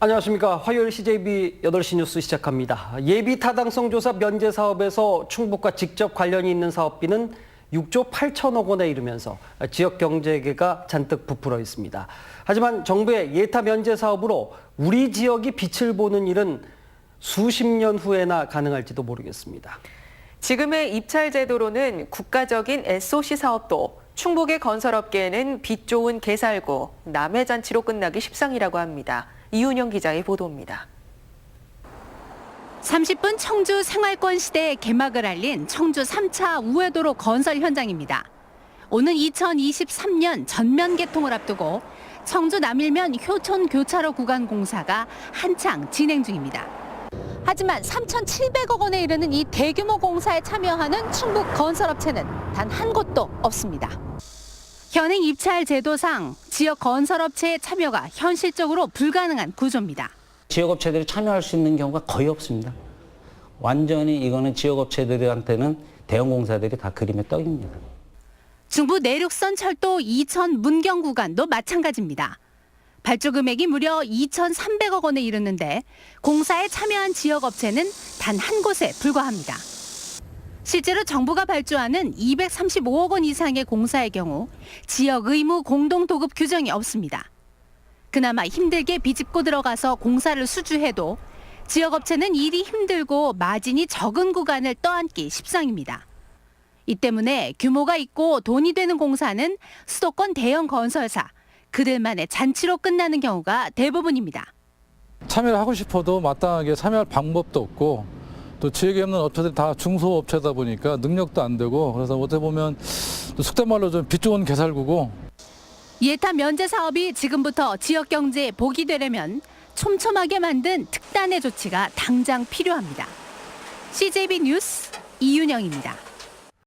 안녕하십니까. 화요일 CJB 8시 뉴스 시작합니다. 예비 타당성 조사 면제 사업에서 충북과 직접 관련이 있는 사업비는 6조 8천억 원에 이르면서 지역 경제계가 잔뜩 부풀어 있습니다. 하지만 정부의 예타 면제 사업으로 우리 지역이 빛을 보는 일은 수십 년 후에나 가능할지도 모르겠습니다. 지금의 입찰 제도로는 국가적인 SOC 사업도 충북의 건설업계에는 빛 좋은 개살구, 남해 잔치로 끝나기 십상이라고 합니다. 이윤영 기자의 보도입니다. 30분 청주 생활권 시대의 개막을 알린 청주 3차 우회도로 건설 현장입니다. 오는 2023년 전면 개통을 앞두고 청주 남일면 효촌 교차로 구간 공사가 한창 진행 중입니다. 하지만 3,700억 원에 이르는 이 대규모 공사에 참여하는 충북 건설업체는 단 한 곳도 없습니다. 현행 입찰 제도상 지역 건설업체의 참여가 현실적으로 불가능한 구조입니다. 지역업체들이 참여할 수 있는 경우가 거의 없습니다. 완전히 이거는 지역업체들한테는 대형 공사들이 다 그림의 떡입니다. 중부 내륙선 철도 이천 문경 구간도 마찬가지입니다. 발주 금액이 무려 2,300억 원에 이르는데 공사에 참여한 지역 업체는 단 한 곳에 불과합니다. 실제로 정부가 발주하는 235억 원 이상의 공사의 경우 지역 의무 공동 도급 규정이 없습니다. 그나마 힘들게 비집고 들어가서 공사를 수주해도 지역 업체는 일이 힘들고 마진이 적은 구간을 떠안기 십상입니다. 이 때문에 규모가 있고 돈이 되는 공사는 수도권 대형 건설사 그들만의 잔치로 끝나는 경우가 대부분입니다. 참여를 하고 싶어도 마땅하게 참여할 방법도 없고 또 지역에 없는 업체들이 다 중소업체다 보니까 능력도 안 되고 그래서 어떻게 보면 또 속된 말로 좀 빚 좋은 개살구고 예타 면제 사업이 지금부터 지역 경제에 복이 되려면 촘촘하게 만든 특단의 조치가 당장 필요합니다. CJB 뉴스 이윤영입니다.